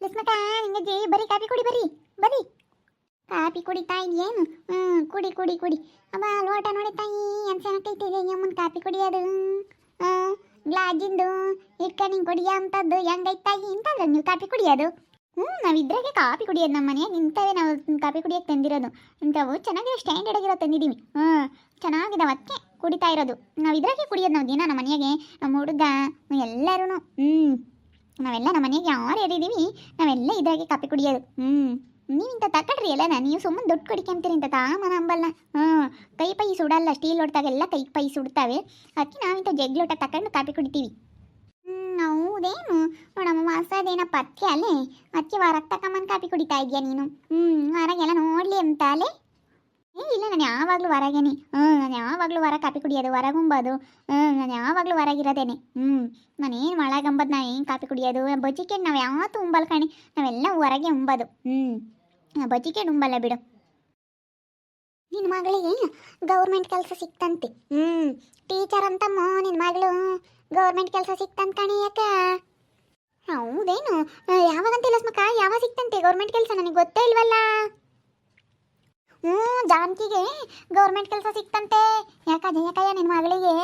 ಲಕ್ಷ್ಮಕ್ಕ ನಿಂಗೆ ಜೈ ಬರೀ ಕಾಪಿ ಕುಡಿ ಬರೀ ಬರೀ ಕಾಪಿ ಕುಡಿತಾ ಇದೆಯೇನು ಹ್ಞೂ ಕುಡಿ ಕುಡಿ ಕುಡಿ. ಅವಾ ಲೋಟ ನೋಡಿ ತಾಯಿ ಅನ್ಸನಕೈತೆ ಜಯ್ಯಮ್ಮನ ಕಾಪಿ ಕುಡಿಯೋದು ಹ್ಞೂ ಗ್ಲಾಜಿಂದು ಇಟ್ಕೊಂಡು ಕುಡಿಯೋ ಅಂಥದ್ದು ಹೆಂಗೈತೆ ತಾಯಿ ಇಂತಲ್ಲ ನೀವು ಕಾಫಿ ಕುಡಿಯೋದು ಹ್ಞೂ ನಾವು ಇದ್ರಾಗೆ ಕಾಪಿ ಕುಡಿಯೋದು ನಮ್ಮ ಮನೆಯಾಗ ಇಂಥವೇ ನಾವು ಕಾಪಿ ಕುಡಿಯೋಕೆ ತಂದಿರೋದು. ಇಂಥವು ಚೆನ್ನಾಗಿರೋ ಸ್ಟ್ಯಾಂಡರ್ಡ್ ಆಗಿರೋ ತಂದಿದ್ದೀವಿ ಹ್ಞೂ ಚೆನ್ನಾಗಿದಾವೆ ಅದಕ್ಕೆ ಕುಡಿತಾ ಇರೋದು. ನಾವು ಇದ್ರಾಗೆ ಕುಡಿಯೋದು ನಾವು ದಿನ ನಮ್ಮ ಮನೆಯಾಗೆ, ನಮ್ಮ ಹುಡುಗ ಎಲ್ಲರೂ ಹ್ಞೂ ನಾವೆಲ್ಲ ನಮ್ಮ ಮನೆಗೆ ಯಾರು ಯಾರಿದ್ದೀವಿ, ನಾವೆಲ್ಲ ಇದಾಗಿ ಕಾಪಿ ಕುಡಿಯೋದು. ಹ್ಞೂ ನೀವಿಂತ ತಕೊಳ್ರಿ ಎಲ್ಲ ನೀವು ಸುಮ್ಮನೆ ದುಡ್ಡು ಕೊಡಿಕೊಂತೀರಿ ಇಂಥ ತಾಮನ ಅಂಬಲ್ಲ ಹ್ಞೂ ಕೈ ಪೈ ಸುಡಲ್ಲ, ಸ್ಟೀಲ್ ಲೋಟದಾಗೆಲ್ಲ ಕೈ ಪೈ ಸುಡ್ತಾವೆ. ಅದಕ್ಕೆ ನಾವಿಂಥ ಜಗ್ ಲೋಟ ತಕೊಂಡು ಕಾಪಿ ಕುಡಿತೀವಿ. ಹ್ಞೂ ಹೌದೇನು? ನೋಡಮ್ಮ ಹೊಸದೇನ ಪಥ್ಯ ಅಲ್ಲೇ? ಅದಕ್ಕೆ ವಾರಕ್ಕೆ ತಕೊಂಬಂದು ಕಾಪಿ ಕುಡಿತಾ ಇದೆಯಾ ನೀನು? ಹ್ಞೂ ಹೊರಗೆಲ್ಲ ನೋಡಲಿ ಅಂತ ಅಲ್ಲೇ? ಏ ಇಲ್ಲ, ನಾನು ಯಾವಾಗಲೂ ಹೊರಗೇನೆ ಹ್ಞೂ ನಾನು ಯಾವಾಗಲೂ ಹೊರ ಕಾಪಿ ಕುಡಿಯೋದು ಹೊರಗುಂಬೋದು ಹ್ಞೂ ನಾನು ಯಾವಾಗಲೂ ಹೊರಗಿರೋದೇನೆ ಹ್ಞೂ ನಾನೇನು ಒಳಗಂಬದು ನಾ ಏನು ಕಾಪಿ ಕುಡಿಯೋದು? ಬಜ್ಜಿಕೆ ನಾವು ಯಾವತ್ತೂ ಉಂಬಲ್ ಕಣಿ. ನಾವೆಲ್ಲ ಹೊರಗೆ ಉಂಬೋದು. ಹ್ಞೂ ಬಜ್ಜಿಕೆ ಉಂಬಲ್ಲ ಬಿಡು. ನಿನ್ನ ಮಗಳಿಗೆ ಗೌರ್ಮೆಂಟ್ ಕೆಲಸ ಸಿಕ್ತಂತೆ. ಹ್ಞೂ ಟೀಚರ್ ಅಂತಮ್ಮ ನಿನ್ನ ಮಗಳು ಗೌರ್ಮೆಂಟ್ ಕೆಲಸ ಸಿಕ್ತಂತ ಕಣಿ ಯಾಕ? ಹೌದೇನು? ಯಾವಾಗಂತ ಲಸ್ಮಕ್ಕ ಯಾವಾಗ ಸಿಕ್ತಂತೆ ಗೌರ್ಮೆಂಟ್ ಕೆಲಸ? ನನಗೆ ಗೊತ್ತೇ ಇಲ್ವಲ್ಲ? ಹ್ಞೂ, ಜಾನಕಿಗೆ ಗೌರ್ಮೆಂಟ್ ಕೆಲಸ ಸಿಕ್ತಂತೆ. ಯಾಕ, ಜಯಕಯ್ಯ ನಿನ್ನ ಮಗಳಿಗೆ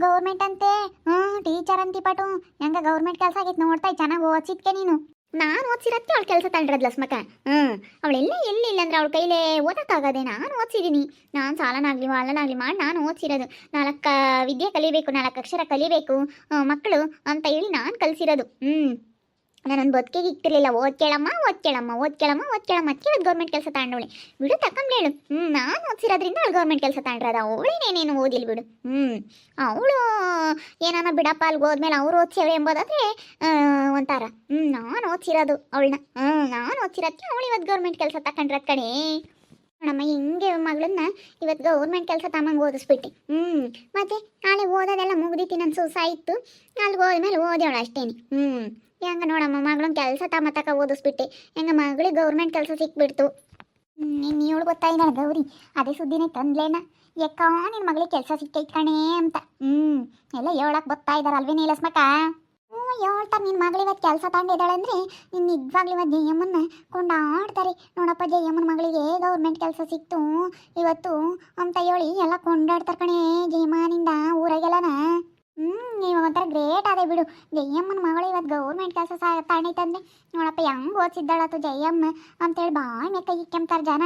ಗೌರ್ಮೆಂಟ್ ಅಂತೆ? ಹ್ಞೂ, ಟೀಚರ್ ಅಂತಿ ಪಟು. ಹೆಂಗ ಗೌರ್ಮೆಂಟ್ ಕೆಲಸ ಆಗೈತೆ ನೋಡ್ತಾ ಚೆನ್ನಾಗಿ ಓದಿಸಿದ್ಕೆ ನೀನು. ನಾನು ಓದ್ಸಿರತ್ತೆ ಅವಳು ಕೆಲಸ ತಂಡ್ರದ್ ಲಸ್ಮಕ್ಕ. ಹ್ಞೂ ಅವಳೆಲ್ಲ ಎಲ್ಲಿಲ್ಲ ಅಂದ್ರೆ ಅವಳ ಕೈಲೇ ಓದಕ್ಕಾಗದೆ ನಾನು ಓದಿಸಿದ್ದೀನಿ ನಾನು ಸಾಲನಾಗಲಿ ವಾಲನಾಗಲಿ ಮಾಡಿ, ನಾನು ಓದಿಸಿರೋದು. ನಾಲ್ಕು ವಿದ್ಯೆ ಕಲಿಬೇಕು, ನಾಲ್ಕು ಅಕ್ಷರ ಕಲಿಬೇಕು ಮಕ್ಕಳು ಅಂತ ಹೇಳಿ ನಾನು ಕಲಿಸಿರೋದು. ಹ್ಞೂ. ನಾನೊಂದು ಬದುಕಿಗೆ ಇಕ್ತಿರ್ಲಿಲ್ಲ. ಓದ್ಕೇಳಮ್ಮ ಓದ್ಕೇಳಮ್ಮ ಓದ್ಕೇಳಮ್ಮ ಓದ್ಕೇಳಮ್ಮ ಕೇಳಿದ್ ಗೌರ್ಮೆಂಟ್ ಕೆಲಸ ತಗೊಂಡವಳೆ ಬಿಡು ತಕೊಂಬ್ಲೇಳು ಹ್ಞೂ ನಾನು ಓದಿಸಿರೋದ್ರಿಂದ ಅವಳು ಗೌರ್ಮೆಂಟ್ ಕೆಲಸ ತಾಂಡ್ರದ ಅವಳೇನೇನೇನು ಓದಿಲ್ಲ ಬಿಡು. ಹ್ಞೂ ಅವಳು ಏನಾನ ಬಿಡಪ್ಪ ಅಲ್ಲಿಗೆ ಹೋದ್ಮೇಲೆ ಅವ್ರು ಓದ್ಸಿವ್ರೆ ಎಂಬುದಾದ್ರೆ ಒಂಥರ. ಹ್ಞೂ ನಾನು ಓದಿಸಿರೋದು ಅವಳನ್ನ ಹ್ಞೂ ನಾನು ಓದಿಸಿರೋದಕ್ಕೆ ಅವಳು ಇವತ್ತು ಗೌರ್ಮೆಂಟ್ ಕೆಲಸ ತಗೊಂಡ್ರದ್ ಕಣೆ. ನೋಡಮ್ಮ, ಹಿಂಗೆ ಮಗಳನ್ನ ಇವತ್ತು ಗೌರ್ಮೆಂಟ್ ಕೆಲಸ ತಮ್ಮಂಗೆ ಓದಿಸ್ಬಿಟ್ಟೆ. ಹ್ಞೂ ಮತ್ತೆ ನಾಳೆ ಓದೋದೆಲ್ಲ ಮುಗ್ದಿತ್ತು ನನ್ನ ಸೂಸಾಯಿತ್ತು ಅಲ್ಲಿಗೆ ಹೋದ್ಮೇಲೆ ಓದ್ಯವಳು ಅಷ್ಟೇನೆ. ಹ್ಞೂ ಹೆಂಗ ನೋಡಮ್ಮ ಮಗಳನ್ನ ಕೆಲಸ ತಮ್ಮ ತಕ ಓದಿಸ್ಬಿಟ್ಟೆ. ಹೆಂಗ ಮಗಳಿಗೆ ಗೌರ್ಮೆಂಟ್ ಕೆಲಸ ಸಿಕ್ಬಿಡ್ತು. ನಿನ್ನ ಇವಳು ಗೊತ್ತಾಯಿದ್ದಾಳೆ ಗೌರಿ. ಅದೇ ಸುದ್ದಿನೇ ತಂದ್ಲೇನ. ಯಾಕ ನಿನ್ನ ಮಗಳಿಗೆ ಕೆಲಸ ಸಿಕ್ಕೈತ್ ಕಣೇ ಅಂತ. ಹ್ಞೂ ಎಲ್ಲ ಹೇಳಕ್ ಬರ್ತಾ ಇದ್ದಾರಲ್ವೇ ನೀಲಸ್ಮಕ ಹ್ಞೂ ಹೇಳ್ತಾರೆ ನಿನ್ನ ಮಗಳು ಇವತ್ತು ಕೆಲಸ ತಗೊಂಡಿದ್ದಾಳೆ ಅಂದರೆ ನಿನ್ನ ನಿಜವಾಗ್ಲೂ ಇವತ್ತು ಜಯಮ್ಮನ್ನ ಕೊಂಡಾಡ್ತಾರೆ. ನೋಡಪ್ಪ, ಜಯಮ್ಮನ ಮಗಳಿಗೆ ಗೌರ್ಮೆಂಟ್ ಕೆಲಸ ಸಿಕ್ತು. ಇವತ್ತು ಅಂತ ಹೇಳಿ ಎಲ್ಲ ಕೊಂಡಾಡ್ತಾರೆ ಕಣೇ ಜಯಮ್ಮನಿಂದ ಊರಾಗೆಲ್ಲನ. ಹ್ಞೂ ನೀವು ಒಂಥರ ಗ್ರೇಟ್ ಅದೇ ಬಿಡು. ಜಯಮ್ಮನ ಮಗಳು ಇವತ್ತು ಗೌರ್ಮೆಂಟ್ ಕೆಲಸ ಸಹ ತಗೊಂಡೈತಂದ್ರೆ ನೋಡಪ್ಪ, ಹೆಂಗೆ ಓದಿಸಿದ್ದಾಳತ್ತು ಜಯಮ್ಮ. ಅಂತೇಳಿ ಬಾಯ್ ಮೇಕ ಇಕ್ಕೆಂಬ್ತಾರೆ ಜನ.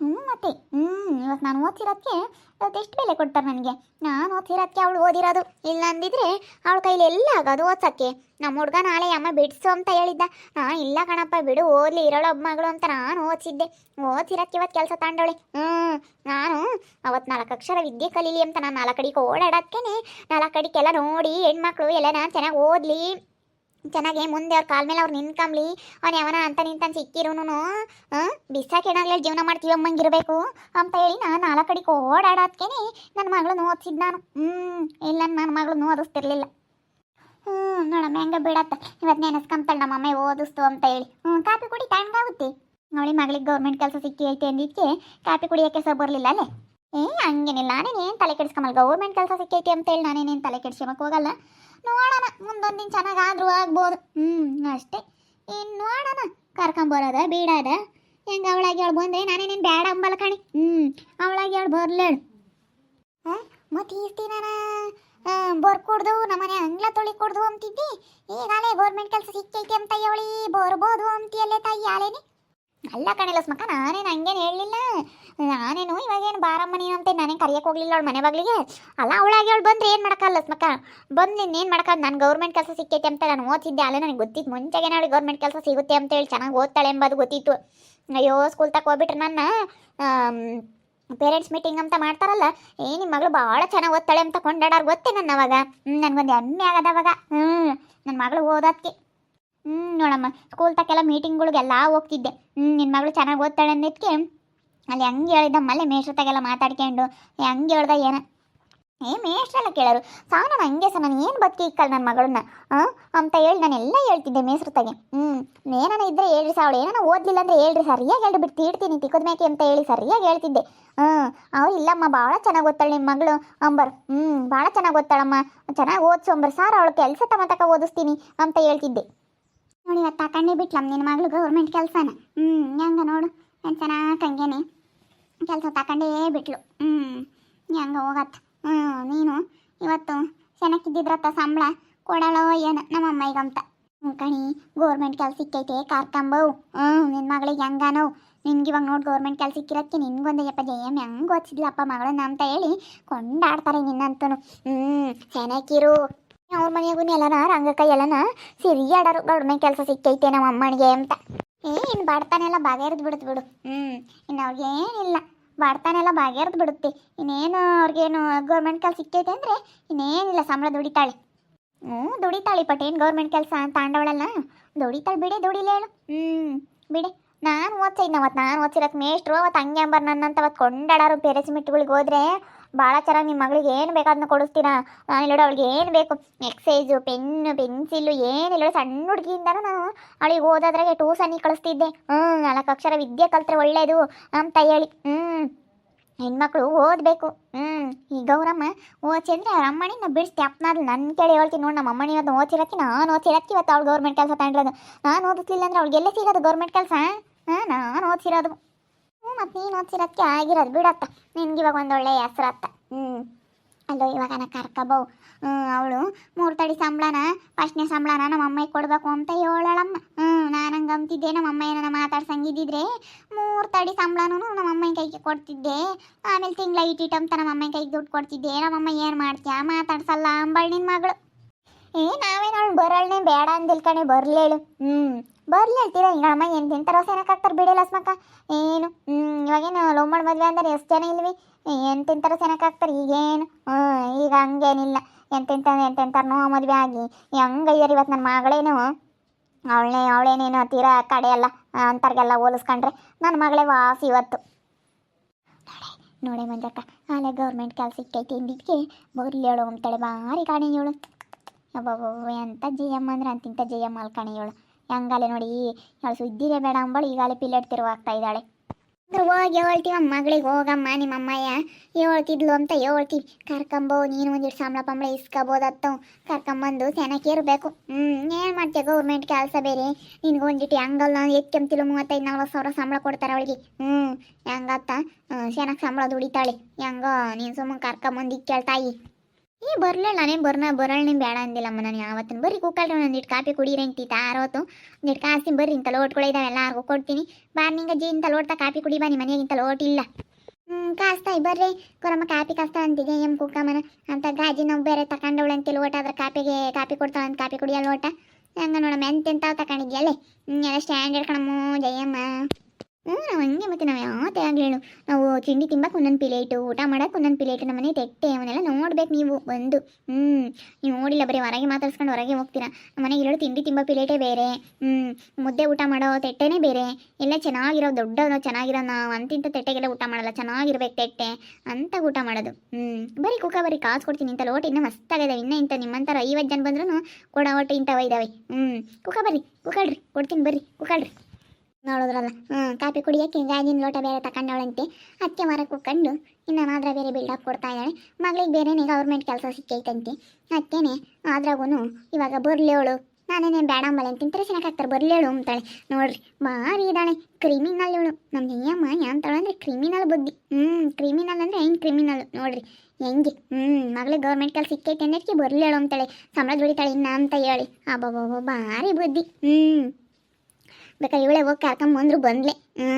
ಹ್ಞೂ ಮತ್ತೆ. ಹ್ಞೂ ಇವತ್ತು ನಾನು ಓದ್ಸಿರೋದಕ್ಕೆ ಇವತ್ತು ಎಷ್ಟು ಬೆಲೆ ಕೊಡ್ತಾರೆ ನನಗೆ? ನಾನು ಓದ್ಸಿರೋದಕ್ಕೆ ಅವಳು ಓದಿರೋದು. ಇಲ್ಲ ಅಂದಿದ್ರೆ ಅವಳ ಕೈಲಿ ಎಲ್ಲ ಆಗೋದು ಓದ್ಸೋಕ್ಕೆ. ನಮ್ಮ ಹುಡುಗ ನಾಳೆ ಅಮ್ಮ ಬಿಡಿಸು ಅಂತ ಹೇಳಿದ್ದ. ನಾನು ಇಲ್ಲ ಕಣಪ್ಪ, ಬಿಡು, ಓದ್ಲಿ, ಇರೋಳು ಒಬ್ಬ ಮಗಳು ಅಂತ ನಾನು ಓದಿಸಿದ್ದೆ. ಓದ್ಸಿರೋಕ್ಕೆ ಇವತ್ತು ಕೆಲಸ ತಾಂಡವಳೆ. ಹ್ಞೂ ನಾನು ಅವತ್ತು ನಾಲ್ಕು ಅಕ್ಷರ ವಿದ್ಯೆ ಕಲೀಲಿ ಅಂತ ನಾನು ನಾಲ್ಕು ಕಡೆಗೆ ಓಡಾಡೋಕ್ಕೇ ನಾಲ್ಕು ಕಡೆಗೆಲ್ಲ ನೋಡಿ ಹೆಣ್ಮಕ್ಳು ಎಲ್ಲ ನಾನು ಚೆನ್ನಾಗಿ ಓದಲಿ. ಚೆನ್ನಾಗಿ ಮುಂದೆ ಅವ್ರ ಕಾಲ ಮೇಲೆ ಅವ್ರು ನಿಂತ್ಕಂಬ್ಲಿ. ಅವ್ನು ಯಾವನ ಅಂತ ನಿಂತ ಸಿಕ್ಕಿರೋನು. ಬಿಸಾಕೇನಾಗ್ಲಿ ಜೀವನ ಮಾಡ್ತೀವಿ ಅಮ್ಮಂಗಿರ್ಬೇಕು. ಅಂತ ಹೇಳಿ ನಾನು ನಾಲ್ಕು ಕಡೆಗೆ ಓಡಾಡೋದ್ಕೇನೆ ನನ್ನ ಮಗಳನ್ನ ಓದಿಸಿದ್ ನಾನು. ಹ್ಞೂ ಇಲ್ಲ ನನ್ನ ಮಗಳನ್ನ ಓದಿಸ್ತಿರ್ಲಿಲ್ಲ. ಹ್ಞೂ ನೋಡಮ್ಮ, ಹೆಂಗ ಬಿಡತ್ತ. ಇವತ್ತು ನೆನೆಸ್ಕೊಂತಾಳೆ ನಮ್ಮ ಅಮ್ಮ ಓದಿಸ್ತು ಅಂತ ಹೇಳಿ. ಹ್ಞೂ ಕಾಪಿ ಕುಡಿ ತಣ್ಣಗಾಗುತ್ತೆ ಅವಳಿ ಮಗಳಿಗೆ ಗೌರ್ಮೆಂಟ್ ಕೆಲಸ ಸಿಕ್ಕಿ ಐತೆ ಅಂದಿದ್ದಕ್ಕೆ ಕಾಪಿ ಕುಡಿಯೋಕ್ಕೆ ಸಹ ಬರಲಿಲ್ಲ ಅಲ್ಲೇ? ಏ, ಹಂಗೇನಿಲ್ಲ. ನಾನೇನೇನು ತಲೆ ಕೆಡಿಸ್ಕೊಂಬಲ್ಲ ಗೌರ್ಮೆಂಟ್ ಕೆಲಸ ಸಿಕ್ಕೈತಿ ಅಂತ ಹೇಳಿ ನಾನೇನೇನು ತಲೆ ಕೆಡಿಸ್ಕೊಳಕ್ಕೆ ಹೋಗಲ್ಲ. ನೋಡೋಣ ಮುಂದೊಂದು ದಿನ ಆದರೂ ಆಗ್ಬೋದು. ಹ್ಞೂ ಅಷ್ಟೇ. ಇನ್ನು ನೋಡೋಣ ಕರ್ಕೊಂಬರೋದ ಬೀಡಾದ ಹೆಂಗೆ ಅವಳಾಗಿ ಹೇಳಿ ಬಂದರೆ ನಾನೇ ನೀನು ಬೇಡ ಅಂಬಲ್ಲ ಕಣಿ. ಹ್ಞೂ ಅವಳಾಗಿ ಹೇಳಿ. ಬರ್ಲೇಳು ಹಾಂ, ಮತ್ತೆ ಈಸ್ತಿ ನಾನು ನಮ್ಮ ನಮ್ಮನೆ ಅಂಗ್ಲ ತೊಳಿ ಕೊಡ್ದು ಅಂತಿದ್ದಿ. ಈಗಾಲೇ ಗೌರ್ಮೆಂಟ್ ಕೆಲಸ ಸಿಕ್ಕೈತಿ ಅಂತ ಅವಳಿ, ಬರ್ಬೋದು ಅಂತೀಯಲ್ಲೇ ತಾಯಿ ಆಲೇನೆ ಅಲ್ಲ ಕಣಿಲ್ಲ ಸ್ಮಕ್ಕ ನಾನೇನು ಹಂಗೇನು ಹೇಳಲಿಲ್ಲ. ನಾನೇನು ಇವಾಗೇನು ಬಾರಮ್ಮ ನೀನು ಅಂತ ನಾನೇನು ಕರಿಯಕ್ಕೆ ಹೋಗಲಿಲ್ಲ ಅವಳು ಮನೆ ಬಾಗಿಲಿಗೆ. ಅಲ್ಲ ಅವಳಾಗಿ ಅವಳು ಬಂದ್ರೆ ಏನು ಮಾಡೋಕ್ಕಲ್ಲ ಸ್ಮಕ್ಕ ಬಂದು ಇನ್ನೇನು ಮಾಡೋಕ್ಕಾಗ ನಾನು ಗೌರ್ಮೆಂಟ್ ಕೆಲಸ ಸಿಕ್ಕೈತೆ ಅಂತ ನಾನು ಓದ್ತಿದ್ದೆ, ಅಲ್ಲೇ ನನಗೆ ಗೊತ್ತಿತ್ತು ಮುಂಚೆಗೆ ನೋಡಿ ಗೌರ್ಮೆಂಟ್ ಕೆಲಸ ಸಿಗುತ್ತೆ ಅಂತ ಹೇಳಿ ಚೆನ್ನಾಗಿ ಓದ್ತಾಳೆ ಎಂಬುದು ಗೊತ್ತಿತ್ತು. ಅಯ್ಯೋ ಸ್ಕೂಲ್ ತಕ ಹೋಗ್ಬಿಟ್ರೆ ನನ್ನ ಪೇರೆಂಟ್ಸ್ ಮೀಟಿಂಗ್ ಅಂತ ಮಾಡ್ತಾರಲ್ಲ, ಏ ನಿಮ್ಮ ಮಗಳು ಭಾಳ ಚೆನ್ನಾಗಿ ಓದ್ತಾಳೆ ಅಂತ ಕೊಂಡಾಡೋರು ಗೊತ್ತೇ ನನ್ನ ಅವಾಗ ಹ್ಞೂ ನನಗೊಂದು ಹೆಮ್ಮೆ ಅವಾಗ. ಹ್ಞೂ ನನ್ನ ಮಗಳು ಓದೋದಕ್ಕೆ ಹ್ಞೂ ನೋಡಮ್ಮ ಸ್ಕೂಲ್ ತಕ್ಕೆಲ್ಲ ಮೀಟಿಂಗ್ಗಳಿಗೆಲ್ಲ ಹೋಗ್ತಿದ್ದೆ. ಹ್ಞೂ ನಿನ್ನ ಮಗಳು ಚೆನ್ನಾಗಿ ಓದ್ತಾಳೆ ಅನ್ನೋದಕ್ಕೆ ಅಲ್ಲಿ ಹಂಗೆ ಹೇಳಿದ್ದ, ಮಲ್ಲೆ ಮೇಷ್ರತಾಗೆಲ್ಲ ಮಾತಾಡ್ಕೊಂಡು ಹಂಗೆ ಹೇಳ್ದ ಏನ? ಏ ಮೇಷ್ಟ್ರೆಲ್ಲ ಕೇಳೋರು ನಾನು ಹಂಗೆ ಸಹ ನಾನು ಏನು ಬದುಕಿ ನನ್ನ ಮಗಳನ್ನ ಹಾಂ ಅಂತ ಹೇಳಿ ನಾನು ಎಲ್ಲ ಹೇಳ್ತಿದ್ದೆ ಮೇಸ್ರತಾಗೆ ಹ್ಞೂ ಏನಾನ ಇದ್ರೆ ಹೇಳ್ರಿ ಸರ್ ಅವಳು ಏನಾನ ಓದಲಿಲ್ಲ ಅಂದ್ರೆ ಹೇಳ್ರಿ, ಸರಿಯಾಗಿ ಹೇಳ್ಬಿಟ್ಟು ಬಿಟ್ಟು ತೀಡ್ತೀನಿ, ತಿಕ್ಕದ ಮೇಕೆ ಅಂತ ಹೇಳಿ ಸರಿಯಾಗಿ ಹೇಳ್ತಿದ್ದೆ. ಹ್ಞೂ ಅವ್ರು ಇಲ್ಲಮ್ಮ ಭಾಳ ಚೆನ್ನಾಗಿ ಓದ್ತಾಳೆ ನಿಮ್ಮ ಮಗಳು, ಅಂಬರ್. ಹ್ಞೂ ಭಾಳ ಚೆನ್ನಾಗಿ ಓದ್ತಾಳಮ್ಮ, ಚೆನ್ನಾಗಿ ಓದಿಸು ಅಂಬರ್, ಸರ್ ಅವಳು ಕೆಲಸ ತಮ್ಮ ತಕ ಓದಿಸ್ತೀನಿ ಅಂತ ಹೇಳ್ತಿದ್ದೆ. ನೋಡಿ ಇವತ್ತು ತಕೊಂಡೇ ಬಿಟ್ಲಮ್ಮ ನಿನ್ನ ಮಗಳು ಗೌರ್ಮೆಂಟ್ ಕೆಲಸನ. ಹ್ಞೂ ಹೆಂಗ ನೋಡು. ಏನು ಚೆನ್ನಾಗಿ ಹಂಗೇನೆ. ಕೆಲಸ ತಕೊಂಡೇ ಬಿಟ್ಲು. ಹ್ಞೂ ಹೆಂಗ ಹೋಗತ್ತ ಹ್ಞೂ ನೀನು ಇವತ್ತು ಚೆನ್ನಾಗಿದ್ದಿದ್ರತ್ತ ಸಂಬಳ? ಕೊಡಳೋ ಏನು ನಮ್ಮ ಅಮ್ಮಯ್ಯಗಂತ ಹ್ಞೂ ಕಣಿ ಗೌರ್ಮೆಂಟ್ ಕೆಲಸ ಸಿಕ್ಕೈತೆ, ಕಾರ್ಕಂಬವು. ಹ್ಞೂ ನಿನ್ನ ಮಗಳಿಗೆ ಹೆಂಗಾನೋ. ನಿನ್ಗೆ ಇವಾಗ ನೋಡಿ ಗೌರ್ಮೆಂಟ್ ಕೆಲಸ ಸಿಕ್ಕಿರಕ್ಕೆ ನಿನ್ಗೊಂದು ಯಪ್ಪ ಜಯಮ್ ಹೆಂಗೆ ಓದಿಸಿದ್ಲಪ್ಪ ಮಗಳನ್ನ ಅಂತ ಹೇಳಿ ಕೊಂಡಾಡ್ತಾರೆ ನಿನ್ನಂತೂ ಹ್ಞೂ ಚೆನ್ನಾಗಿರು ಅವ್ರ ಮನೆಯಾಗೂ ಎಲ್ಲನ ರಂಗಕ್ಕ ಎಲ್ಲನ ಸಿರಿ ಆಡೋರು. ಗೌರ್ಮೆಂಟ್ ಕೆಲಸ ಸಿಕ್ಕೈತೆ ನಮ್ಮ ಅಮ್ಮನಿಗೆ ಅಂತ. ಏ ಇನ್ನು ಬಾಡ್ತಾನೆಲ್ಲ ಬಾಗೇರ್ದು ಬಿಡುತ್ತೆ ಬಿಡು. ಹ್ಞೂ ಇನ್ನು ಅವ್ರಿಗೇನಿಲ್ಲ ಬಾಡ್ತಾನೆಲ್ಲ ಬಾಗೇರ್ದು ಬಿಡುತ್ತೆ. ಇನ್ನೇನು ಅವ್ರಿಗೇನು ಗೌರ್ಮೆಂಟ್ ಕೆಲಸ ಸಿಕ್ಕೈತೆ ಅಂದರೆ ಇನ್ನೇನಿಲ್ಲ, ಸಂಬಳ ದುಡಿತಾಳೆ. ಹ್ಞೂ ದುಡಿತಾಳೆ ಪಟ್, ಏನು ಗೌರ್ಮೆಂಟ್ ಕೆಲಸ ಅಂತ ಅಂಡವಳಲ್ಲ ದುಡಿತಾಳೆ ಬಿಡಿ, ದುಡಿಲಿ ಹೇಳು. ಹ್ಞೂ ಬಿಡಿ. ನಾನು ಓದ್ಸಿದ್ನ ಅವತ್ತು ನಾನು ಓದ್ಸಿರಕ್ಕೆ ಮೇಷ್ಟ್ರು ಅವತ್ತು ಹಂಗೆ ಅಂಬರ್ ನನ್ನಂತ ಅವತ್ತು ಕೊಂಡಾಡೋರು. ಪೇರೆಸಿಮೆಂಟ್ಗಳಿಗೆ ಹೋದ್ರೆ ಭಾಳ ಚೆನ್ನಾಗಿ ನಿಮ್ಮ ಮಗಳಿಗೆ ಏನು ಬೇಕಾದ್ನ ಕೊಡಿಸ್ತೀರಾ? ನಾನು ಹೇಳೋ ಅವಳಿಗೆ ಏನು ಬೇಕು? ಎಕ್ಸೈಸು, ಪೆನ್ನು ಪೆನ್ಸಿಲ್ಲು ಏನಿಲ್ಲ ಸಣ್ಣ ಹುಡುಗಿಯಿಂದನೂ ನಾನು ಅವಳಿಗೆ ಓದೋದ್ರಾಗೆ ಟೂಸನ್ನಿ ಕಳಿಸ್ತಿದ್ದೆ. ಹ್ಞೂ ನಾಲ್ಕು ಅಕ್ಷರ ವಿದ್ಯೆ ಕಲ್ತ್ರೆ ಒಳ್ಳೆಯದು ಅಂತ ಹೇಳಿ. ಹ್ಞೂ ಹೆಣ್ಮಕ್ಳು ಓದಬೇಕು. ಹ್ಞೂ ಈ ಗೌರಮ್ಮ ಓದ್ಸಿ ಅಂದರೆ ಅವ್ರ ಅಮ್ಮನಿಂದ ಬಿಡಿಸ್ತಿ. ಅಪ್ಪನಾದ್ರು ನನ್ನ ಕೇಳಿ ಹೇಳ್ತೀನಿ ನೋಡಿ ನಮ್ಮ ಅಮ್ಮನಿ ಇವತ್ತು ಓದ್ಸಿರಕ್ಕೆ, ನಾನು ಓದ್ಸಿರಕ್ಕೆ ಇವತ್ತು ಅವ್ಳು ಗೌರ್ಮೆಂಟ್ ಕೆಲಸ ತಗೊಂಡಿರೋದು ನಾನು ಓದಿಸ್ಲಿಲ್ಲ ಅಂದ್ರೆ ಅವ್ಳಿಗೆ ಎಲ್ಲೇ ಸಿಗೋದು ಗೌರ್ಮೆಂಟ್ ಕೆಲಸ? ಹಾಂ, ನಾನು ಓದ್ಸಿರೋದು. ಹ್ಞೂ ಮತ್ತು ನೀನು ಓದ್ಸಿರೋದಕ್ಕೆ ಆಗಿರೋದು ಬಿಡತ್ತ ನಿನ್ಗೆ ಇವಾಗ ಒಂದೊಳ್ಳೆ ಹೆಸ್ರತ್ತ ಹ್ಞೂ ಅಲ್ಲೋ, ಇವಾಗ ನಾ ಕರ್ಕಬೋ. ಅವಳು ಮೂರು ತಡಿ ಸಂಬಳನ ಫಸ್ಟ್ನೇ ಸಂಬಳನ ನಮ್ಮ ಅಮ್ಮಗೆ ಕೊಡಬೇಕು ಅಂತ ಹೇಳೋಳಮ್ಮ. ಹ್ಞೂ ನಾನು ಹಂಗೆ ಅಂತಿದ್ದೆ ನಮ್ಮ ಅಮ್ಮ ಏನಾರ ಮಾತಾಡ್ಸಂಗಿದ್ದಿದ್ರೆ ಮೂರು ತಡಿ ಸಂಬಳನೂ ನಮ್ಮ ಅಮ್ಮನ ಕೈಗೆ ಕೊಡ್ತಿದ್ದೆ. ಆಮೇಲೆ ತಿಂಗಳ ಇಟ್ಟಿಟ್ಟು ಅಂತ ನಮ್ಮ ಅಮ್ಮನ ಕೈಗೆ ದುಡ್ಡು ಕೊಡ್ತಿದ್ದೆ. ನಮ್ಮಮ್ಮ ಏನು ಮಾಡ್ತೀಯ? ಮಾತಾಡ್ಸಲ್ಲ ಅಂಬಳ್ ನಿನ್ನ ಮಗಳು. ಏ, ನಾವೇನು ಅವಳು ಬರಳ್ನೆ ಬೇಡ ಅಂದಿಲ್ಕಣೆ ಬರ್ಲೇಳು. ಹ್ಞೂ ಬರ್ಲಿ ಹೇಳ್ತೀರ, ಈಗ ಅಮ್ಮ ಏನು ತಿಂತಾರೋ ಸೇನಕ್ಕೆ ಹಾಕ್ತಾರೆ ಬಿಡಿಲ್ಲ ಸ್ಮಕ್ಕ ಏನು? ಇವಾಗೇನು ಲವ್ ಮಾಡಿ ಮದುವೆ ಅಂದರೆ ಎಷ್ಟು ಜನ ಇಲ್ವಿ? ಏನು ತಿಂತಾರೋ ಸೇನಕ್ಕೆ ಹಾಕ್ತಾರೆ ಈಗೇನು? ಈಗ ಹಂಗೇನಿಲ್ಲ. ಎಂತೆಂತ ಎಂತೆಂತಾರನೋ ಮದುವೆ ಆಗಿ. ಹೆಂಗಯ್ಯಾರ ಇವತ್ತು ನನ್ನ ಮಗಳೇನು? ಅವಳೇ ಅವಳೇನೇನು ತೀರಾ ಕಡೆ ಅಲ್ಲ ಅಂತರ್ಗೆಲ್ಲ ಹೋಲಿಸ್ಕೊಂಡ್ರೆ ನನ್ನ ಮಗಳೇ ವಾಸಿ ಇವತ್ತು. ನೋಡಿ ಮಂಜಕ್ಕ ಅಲ್ಲೇ ಗೌರ್ಮೆಂಟ್ ಕೆಲಸ ಸಿಕ್ಕೈತಿ ಅಂದಿದ್ದಕ್ಕೆ ಬರ್ಲಿ ಹೇಳು ಅಂತೇಳಿ ಭಾರಿ ಕಾಣಿ ಹೇಳು ಅಬ್ಬಬ್ಬ ಎಂಥ ಎಂ ಅಂದ್ರೆ ಅಂತಿಂತ ಜಿ ಅಲ್ಲಿ ಕಾಣಿ ಹೇಳು ಹೆಂಗಾಲೆ ನೋಡಿ ಅವಳು ಸುದ್ದಿರೇ ಬೇಡ ಅಂಬಳು, ಈಗಾಲೆ ಪಿಲ್ಲೆಟ್ ತಿರುವಾಗ್ತಾ ಇದ್ದಾಳೆ. ಹೋಗಿ ಹೇಳ್ತೀವ, ಮಗಳಿಗೆ ಹೋಗಮ್ಮ ನಿಮ್ಮ ಅಮ್ಮಯ್ಯ ಹೇಳ್ತಿದ್ಲು ಅಂತ ಹೇಳ್ತೀವಿ. ಕರ್ಕೊಂಬೋ, ನೀನು ಒಂದಿಷ್ಟು ಸಂಬಳ ಪಂಬಳ ಇಸ್ಕೋಬೋದತ್ತ. ಕರ್ಕೊಂಬಂದು ಸೆನಕ್ಕೆ ಇರಬೇಕು ಹ್ಞೂ ಏನು ಮಾಡ್ತೀಯ ಗೌರ್ಮೆಂಟ್ ಕೆಲಸ ಬೇರೆ. ನಿನ್ಗೆ ಒಂದಿಟ್ಟು ಹೆಂಗಲ್ಲ ಎತ್ಕೊಂತಿಲ್ಲ ಮೂವತ್ತೈದು ನಲ್ವತ್ತು ಸಾವಿರ ಸಂಬಳ ಕೊಡ್ತಾರೆ ಅವಳಿಗೆ. ಹ್ಞೂ ಹೆಂಗತ್ತ? ಚೆನ್ನಾಗಿ ಸಂಬಳ ದುಡಿತಾಳೆ ಹೆಂಗೋ, ನೀನು ಸುಮ್ಮನೆ ಕರ್ಕೊಂಬಂದು ಕೇಳ್ತಾಯಿ ಏ ಬರ್ಲಿಲ್ಲ ನಾನೇನು ಬರ್ನ ಬರಳ್ ನಿಮ್ಮ ಬೇಡ ಅಂದಿಲ್ಲಮ್ಮ ನಾನು ಯಾವತ್ತಿನ. ಬರ್ರಿ ಕೂಕಲ್ರಿ ಒಂದಿಟ್ಟು ಕಾಪಿ ಕುಡೀರಿ ಅಂತಿತ್ತ ಆರೋತು ಒಂದಿಟ್ಟು ಕಾಸ್ತೀನಿ ಬರ್ರಿ ಇಂತ ಲೋಟ್ಗಳು ಇದಾವೆ ಎಲ್ಲಾರ್ಗೂ ಕೊಡ್ತೀನಿ. ಬಾರ್ ನಿಂಗೆ ಅಜ್ಜಿ ಇಂತ ಲೋಟ ಕಾಪಿ ಕುಡಿ, ಬಾ ನಿಮ್ಮ ಮನೆಗೆ ಇಂತ ಲೋಟ್ ಇಲ್ಲ. ಹ್ಞೂ ಕಾಸ್ತಾ ಬರ್ರಿ. ಕೊರಮ್ಮ ಕಾಪಿ ಕಾಸ್ತಾ ಅಂತಿದೆ ಎಂ ಕುಕ್ಕಮ್ಮನ ಅಂತ ಗಾಜಿ ನಾವು ಬೇರೆ ಅಂತ ಲೋಟ ಅದ್ರ ಕಾಪಿಗೆ ಕಾಪಿ ಕೊಡ್ತಾಳಂತ ಕಾಪಿ ಕುಡಿಯೋ ಲೋಟ ಹಂಗ ನೋಡಮ್ಮ, ಎಂತೆಂತಾವ್ ತಗೊಂಡಿದ್ಯಲ್ಲೇ ಹ್ಞೂ ಎಲ್ಲ ಸ್ಟ್ಯಾಂಡರ್ಡ್ ಕಣಮ್ಮ, ಜಯಮ್ಮ. ಹ್ಞೂ ನಾವು ಹಂಗೆ ಮತ್ತೆ ನಾವು ಯಾವತ್ತೇ ಆಗಲಿ ಹೇಳು. ನಾವು ತಿಂಡಿ ತಿಂಬಕ್ಕೆ ಒಂದೊಂದು ಪ್ಲೇಟು, ಊಟ ಮಾಡಕ್ಕೆ ಒಂದೊಂದು ಪ್ಲೇಟು, ನಮ್ಮ ಮನೆ ತೆಟ್ಟೆ ಅವನ್ನೆಲ್ಲ ನೋಡ್ಬೇಕು ನೀವು ಒಂದು ಹ್ಞೂ ನೀವು ನೋಡಿಲ್ಲ ಬರೀ ಹೊರಗೆ ಮಾತಾಡ್ಸ್ಕೊಂಡು ಹೊರಗೆ ಹೋಗ್ತೀರಾ. ನಮ್ಮ ಮನೆಗೆ ಇರೋದು ತಿಂಡಿ ತಿಂಬ ಪ್ಲೇಟೇ ಬೇರೆ. ಹ್ಞೂ ಮುದ್ದೆ ಊಟ ಮಾಡೋ ತೆಟ್ಟೆನೇ ಬೇರೆ. ಎಲ್ಲ ಚೆನ್ನಾಗಿರೋ ದೊಡ್ಡ ಚೆನ್ನಾಗಿರೋ, ನಾವು ಅಂತಿಂತ ತೆಟ್ಟೆಗೆಲ್ಲ ಊಟ ಮಾಡಲ್ಲ, ಚೆನ್ನಾಗಿರ್ಬೇಕು ತೆಟ್ಟೆ. ಅಂತ ಊಟ ಮಾಡೋದು. ಹ್ಞೂ ಬರೀ ಕುಕ್ಕ ಬರೀ ಕಾಸು ಕೊಡ್ತೀನಿ ಇಂಥ ಲೋಟ ಇನ್ನೂ ಮಸ್ತಾಗಿದೆ ಇನ್ನೂ ಇಂಥ ನಿಮ್ಮಂಥರ ಐವತ್ತು ಜನ ಬಂದ್ರೂ ಕೊಡೋ, ಒಟ್ಟು ಇಂಥವ ಇದ್ದಾವೆ ಹ್ಞೂ ಕುಕ್ಕ ಬರ್ರಿ ಕುಕ್ಕಳ್ರಿ ಕೊಡ್ತೀನಿ ಬರ್ರಿ ಕುಕ್ಕಳ್ರಿ ನೋಡಿದ್ರಲ್ಲ. ಹ್ಞೂ ಕಾಫಿ ಕುಡಿಯೋಕ್ಕೆ ಗಾಜಿನ ಲೋಟ ಬೇರೆ ತಗೊಂಡವಳಂತೆ ಅತ್ತೆ ಮರ ಕುಕ್ಕೊಂಡು ಇನ್ನು ಮಾತ್ರ ಬೇರೆ ಬಿಲ್ಡಪ್ ಕೊಡ್ತಾ ಇದ್ದಾಳೆ. ಮಗಳಿಗೆ ಬೇರೆನೇ ಗೌರ್ಮೆಂಟ್ ಕೆಲಸ ಸಿಕ್ಕೈತಂತೆ. ಅತ್ತೇನೆ ಆದ್ರಾಗೂ ಇವಾಗ ಬರ್ಲೇವಳು ನಾನೇನೇ ಬೇಡ ಅಂತ ತಿಂತಾರೆ ಚೆನ್ನಾಗ್ತಾರೆ ಬರ್ಲೇಳು ಅಂತಾಳೆ. ನೋಡ್ರಿ, ಭಾರಿ ಇದ್ದಾಳೆ. ಕ್ರಿಮಿನಲ್ ಇವಳು. ನಮ್ಮ ಹೆಯ್ಯಮ್ಮ ಅಂತಾಳೆ ಅಂದರೆ ಕ್ರಿಮಿನಲ್ ಬುದ್ಧಿ. ಹ್ಞೂ ಕ್ರಿಮಿನಲ್ ಅಂದರೆ ಹೆಂಗೆ ಕ್ರಿಮಿನಲ್ ನೋಡ್ರಿ, ಹೆಂಗೆ? ಹ್ಞೂ ಮಗಳಿಗೆ ಗೌರ್ಮೆಂಟ್ ಕೆಲಸ ಸಿಕ್ಕೈತೆ ಅನ್ನೋದಕ್ಕೆ ಬರ್ಲೇಳು ಅಂತಾಳೆ. ಸಂಬಳ ದುಡಿತಾಳೆ ಇನ್ನ ಅಂತ ಹೇಳಿ. ಅಬ್ಬಾ ಭಾರಿ ಬುದ್ಧಿ. ಹ್ಞೂ ಬೇಕಾದ್ರೆ ಇವಳೆ ಹೋಗಿ ಕರ್ಕೊಂಬಂದ್ರು ಬಂದ್ಲೆ. ಹ್ಞೂ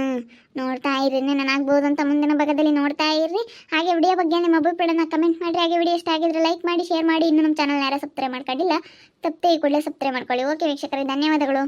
ನೋಡ್ತಾ ಇರ್ರಿ ನಾನು ಅಂತ ಮುಂದಿನ ಭಾಗದಲ್ಲಿ ನೋಡ್ತಾ ಇರ್ರಿ ಹಾಗೆ ವಿಡಿಯೋ ಬಗ್ಗೆ ನಿಮ್ಮ ಅಭಿಪ್ರಾಯನ ಕಮೆಂಟ್ ಮಾಡಿರಿ. ಹಾಗೆ ವಿಡಿಯೋ ಇಷ್ಟ ಆಗಿದ್ರೆ ಲೈಕ್ ಮಾಡಿ ಶೇರ್ ಮಾಡಿ. ಇನ್ನು ನಮ್ಮ ಚಾನಲ್ ಯಾರು ಸಬ್ಸ್ಕ್ರೈಬ್ ಮಾಡ್ಕೊಂಡಿಲ್ಲ ತಪ್ಪೇ ಈ ಕೂಡಲೇ ಸಬ್ಸ್ಕ್ರೈಬ್ ಮಾಡ್ಕೊಳ್ಳಿ. ಓಕೆ ವೀಕ್ಷಕರೇ, ಧನ್ಯವಾದಗಳು.